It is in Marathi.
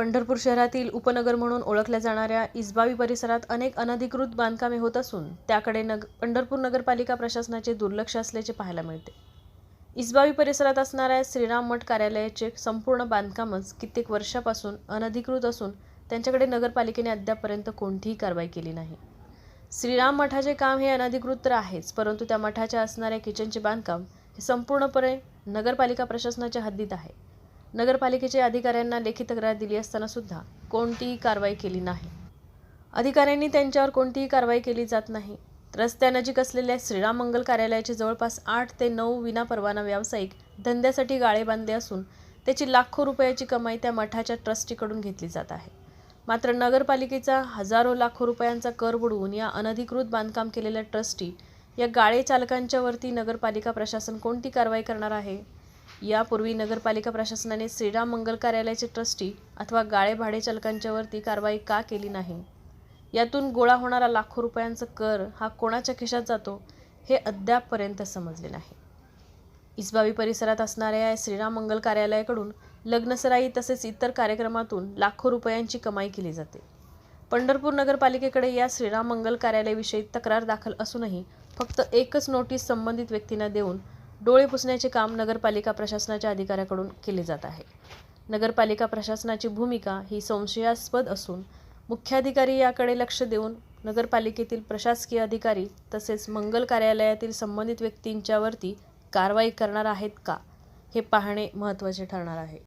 पंढरपूर शहरातील उपनगर म्हणून ओळखल्या जाणाऱ्या इसबावी परिसरात अनेक अनधिकृत बांधकामे होत असून त्याकडे नग पंढरपूर नगरपालिका प्रशासनाचे दुर्लक्ष असल्याचे पाहायला मिळते. इसबावी परिसरात असणाऱ्या श्रीराम मठ कार्यालयाचे संपूर्ण बांधकामच कित्येक वर्षापासून अनधिकृत असून त्यांच्याकडे नगरपालिकेने अद्यापपर्यंत कोणतीही कारवाई केली नाही. श्रीराम मठाचे काम हे अनधिकृत तर आहेच परंतु त्या मठाच्या असणाऱ्या किचनचे बांधकाम हे संपूर्णपणे नगरपालिका प्रशासनाच्या हद्दीत आहे. नगरपालिकेच्या अधिकाऱ्यांना लेखी तक्रार दिली असताना सुद्धा कोणतीही कारवाई केली नाही. अधिकाऱ्यांनी त्यांच्यावर कोणतीही कारवाई केली जात नाही. रस्त्यानजीक असलेल्या श्रीराम मंगल कार्यालयाचे जवळपास आठ ते नऊ विनापरवाना व्यावसायिक धंद्यासाठी गाळे बांधले असून त्याची लाखो रुपयाची कमाई त्या मठाच्या ट्रस्टीकडून घेतली जात आहे. मात्र नगरपालिकेचा हजारो लाखो रुपयांचा कर बुडवून या अनधिकृत बांधकाम केलेल्या ट्रस्टी या गाळे चालकांच्यावरती नगरपालिका प्रशासन कोणती कारवाई करणार आहे? यापूर्वी नगरपालिका प्रशासनाने श्रीराम मंगल कार्यालयाचे ट्रस्टी अथवा गाळे भाडे कारवाई का केली नाही? यातून गोळा होणारा लाखो रुपयांचा कर हा कोणाच्या खिशात जातो हे अद्यापपर्यंत समजले नाही. इसबावी परिसरात असणाऱ्या श्रीराम मंगल कार्यालयाकडून लग्नसराई तसेच इतर कार्यक्रमातून लाखो रुपयांची कमाई केली जाते. पंढरपूर नगरपालिकेकडे या श्रीराम मंगल कार्यालयाविषयी तक्रार दाखल असूनही फक्त एकच नोटीस संबंधित व्यक्तींना देऊन डोळे पुसण्याचे काम नगरपालिका प्रशासनाच्या अधिकाऱ्याकडून केले जात आहे. नगरपालिका प्रशासनाची भूमिका ही संशयास्पद असून मुख्याधिकारी याकडे लक्ष देऊन नगरपालिकेतील प्रशासकीय अधिकारी तसेच मंगल कार्यालयातील संबंधित व्यक्तींच्यावरती कारवाई करणार आहेत का हे पाहणे महत्त्वाचे ठरणार आहे.